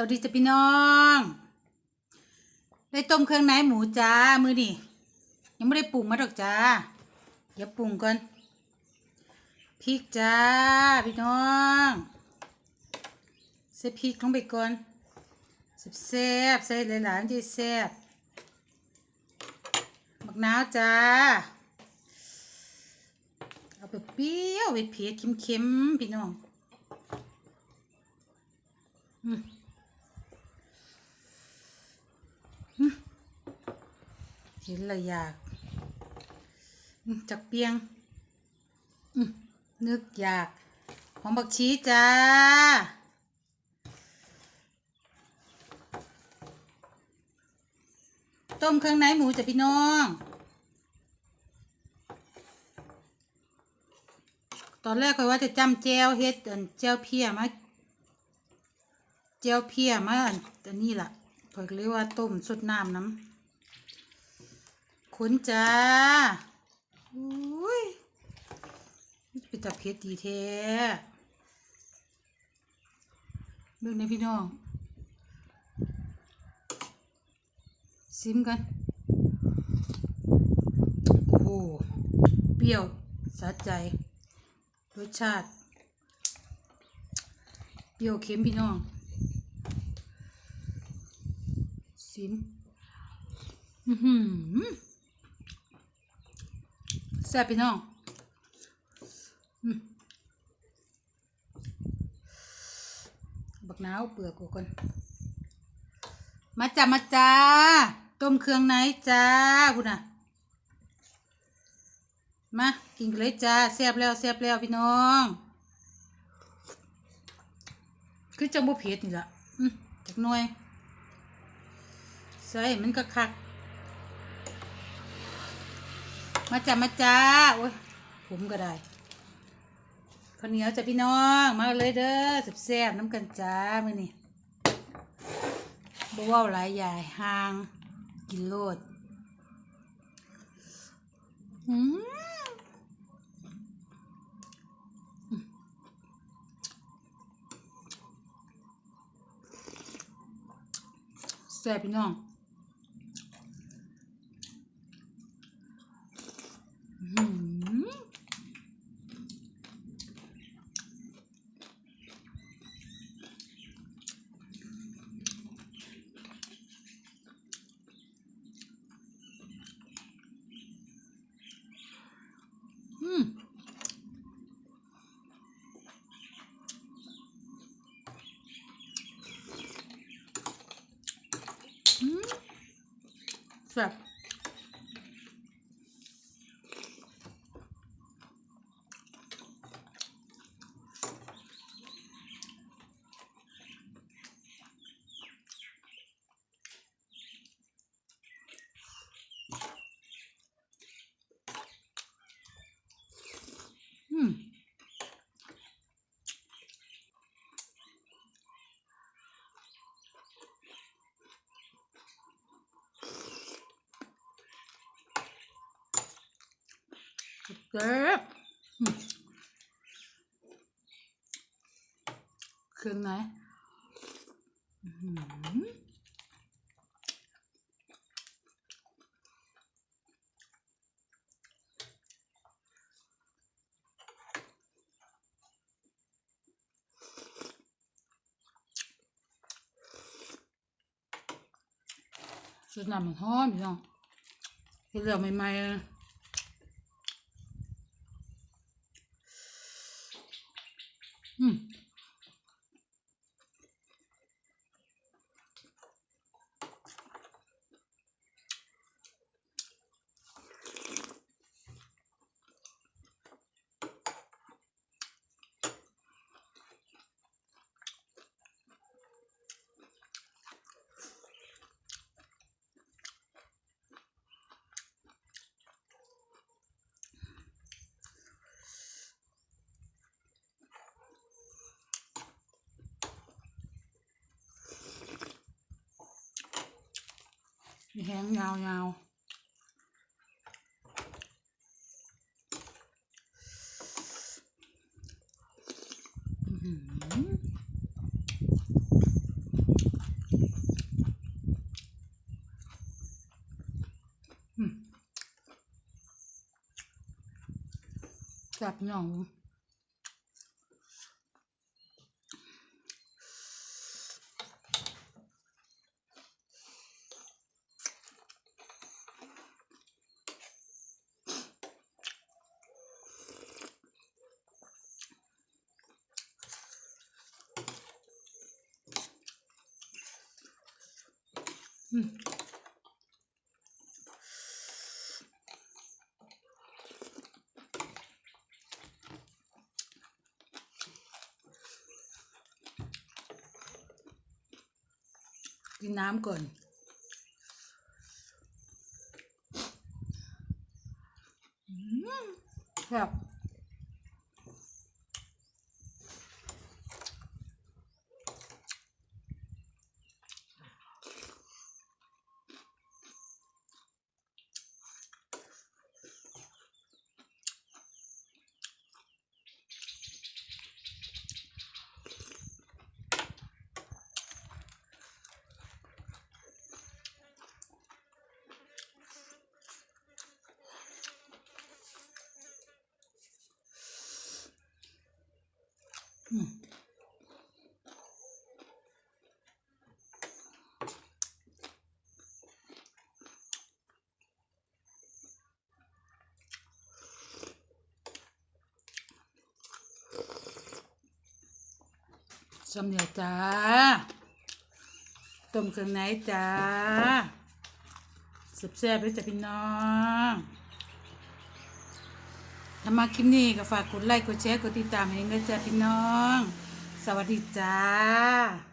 สวัสดีจ้ะพี่น้อง ได้ต้มเครื่องในหมูจ้า มือนี่ยังไม่ได้ปรุงมาดอกจ้า เดี๋ยวปรุงก่อน พริกจ้า พี่น้องใส่พริกลงไปก่อนแซ่บใส่หลายๆมันจะแซ่บบักนาวจ้า เอาไปเปรี้ยวเผ็ดเผ็ดเค็มๆ พี่น้อง อืม เห็นและอยากจักเปียงนึกอยากหอมบักชีจ้าต้มเครื่องในหมูจ้ะพี่น้อง ตอนแรกคอยว่าจะจำแจวเฮ็ดอันแจวเพียมาแจวเพียมาอันนี้ล่ะคอยเรียกว่าต้มสดน้ำน้ำ ขุนจ้าอุ้ยไปจับเพชรดีแท้เบิ่งในพี่น้อง ซิมกัน โอ้โห เปรี้ยวสะใจ รสชาติ เปรี้ยวเค็มพี่น้อง ซิม อือหือ แซ่บพี่น้องบักนาวเปลือกกูก่อนมาจ้ามาจ้า ต้มเครื่องในจ้าพูดน่ะ มากินกันเลยจ้าแซ่บแล้วแซ่บแล้วพี่น้อง คือจังบ่เผ็ดนี่ละจักหน่อย ใส่มันก็คัก มาจ้ามาจ้าโอ้ยผมก็ได้ข้าวเหนียวจ้ะพี่น้อง มาเลยเด้อแซ่บๆน้ำกันจ้ามื้อนี้บ่เว้าหลายใหญ่ห่าง กินโลดอืมแซ่บพี่น้อง อื้อหือ เจ็บอืมเครื่องไหนอื้อหือสุดน้ำมันหอมพี่น้องเห็นแล้วใหม่ๆ เแห้งยาวๆจับหน่อง กินน้ำก่อนอืมครับอืม สำเนียจ้า ต้มเครื่องในจ้าแซ่บๆเลยจ้ะพี่น้อง ถ้ามาคลิปนี้ก็ฝากกดไลค์กดแชร์กดติดตามให้ด้วยจ้าพี่น้อง สวัสดีจ้า